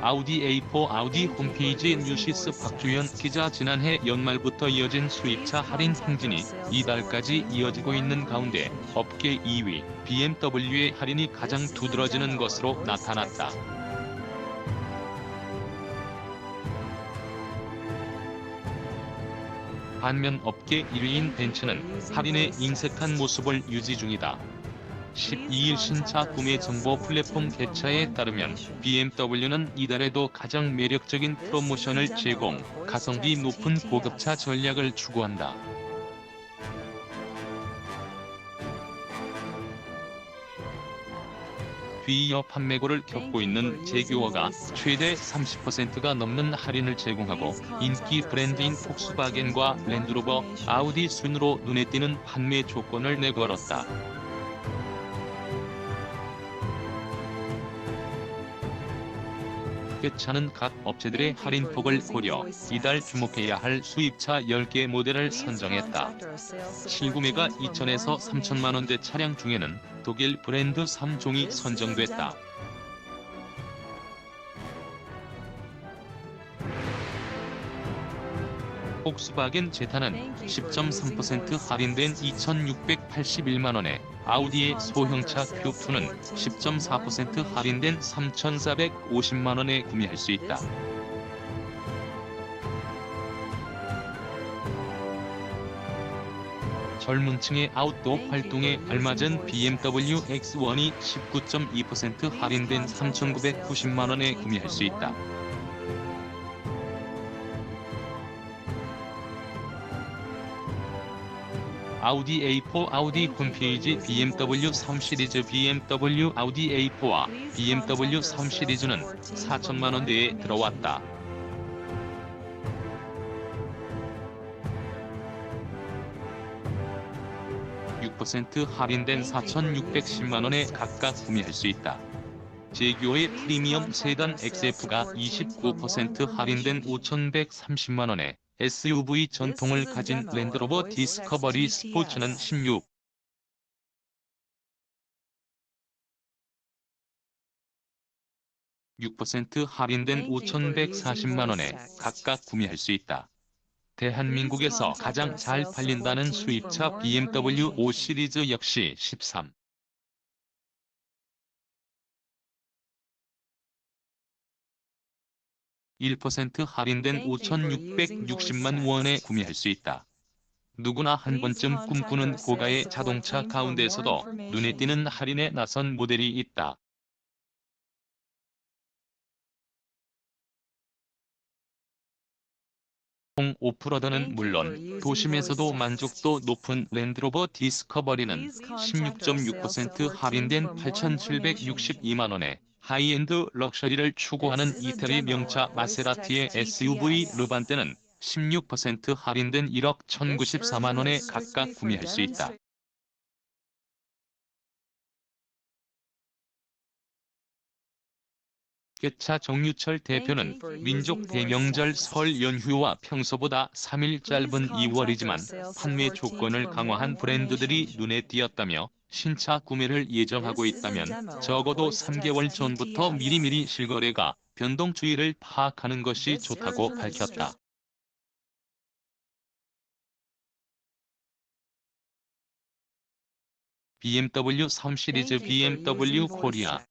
아우디 A4 아우디 홈페이지 뉴시스 박주연 기자 지난해 연말부터 이어진 수입차 할인 행진이 이달까지 이어지고 있는 가운데 업계 2위 BMW의 할인이 가장 두드러지는 것으로 나타났다. 반면 업계 1위인 벤츠는 할인의 인색한 모습을 유지 중이다. 12일 신차 구매 정보 플랫폼 개차에 따르면 BMW는 이달에도 가장 매력적인 프로모션을 제공, 가성비 높은 고급차 전략을 추구한다. 뒤이어 판매고를 겪고 있는 제규어가 최대 30%가 넘는 할인을 제공하고 인기 브랜드인 폭스바겐과 랜드로버, 아우디 순으로 눈에 띄는 판매 조건을 내걸었다. 꿰차는 각 업체들의 할인폭을 고려 이달 주목해야 할 수입차 10개 모델을 선정했다. 실구매가 2천에서 3천만 원대 차량 중에는 독일 브랜드 3종이 선정됐다. 폭스바겐 제타는 10.3% 할인된 2,681만 원에 아우디의 소형차 Q2는 10.4% 할인된 3,450만 원에 구매할 수 있다. 젊은 층의 아웃도어 활동에 알맞은 BMW X1이 19.2% 할인된 3,990만 원에 구매할 수 있다. 아우디 A4 아우디 홈페이지 BMW 3 시리즈 BMW 아우디 A4와 BMW 3 시리즈는 4천만 원대에 들어왔다. %6% 할인된 4,610만 원에 각각 구매할 수 있다. 제규어의 프리미엄 세단 XF가 29% 할인된 5,130만 원에 SUV 전통을 가진 랜드로버 디스커버리 스포츠는 16. 6% 할인된 5,140만 원에 각각 구매할 수 있다. 대한민국에서 가장 잘 팔린다는 수입차 BMW 5 시리즈 역시 13. 1% 할인된 5,660만 원에 구매할 수 있다. 누구나 한 번쯤 꿈꾸는 고가의 자동차 가운데서도 눈에 띄는 할인에 나선 모델이 있다. 총 오프로더는 물론 도심에서도 만족도 높은 랜드로버 디스커버리는 16.6% 할인된 8,762만 원에 하이엔드 럭셔리를 추구하는 이태리 명차 마세라티의 SUV 르반떼는 16% 할인된 1억 1,094만 원에 각각 구매할 수 있다. 꿰차 정유철 대표는 민족 대명절 설 연휴와 평소보다 3일 짧은 2월이지만 판매 조건을 강화한 브랜드들이 눈에 띄었다며 신차 구매를 예정하고 있다면 적어도 3개월 전부터 미리미리 실거래가 변동 추이를 파악하는 것이 좋다고 밝혔다. BMW 3 시리즈 BMW 코리아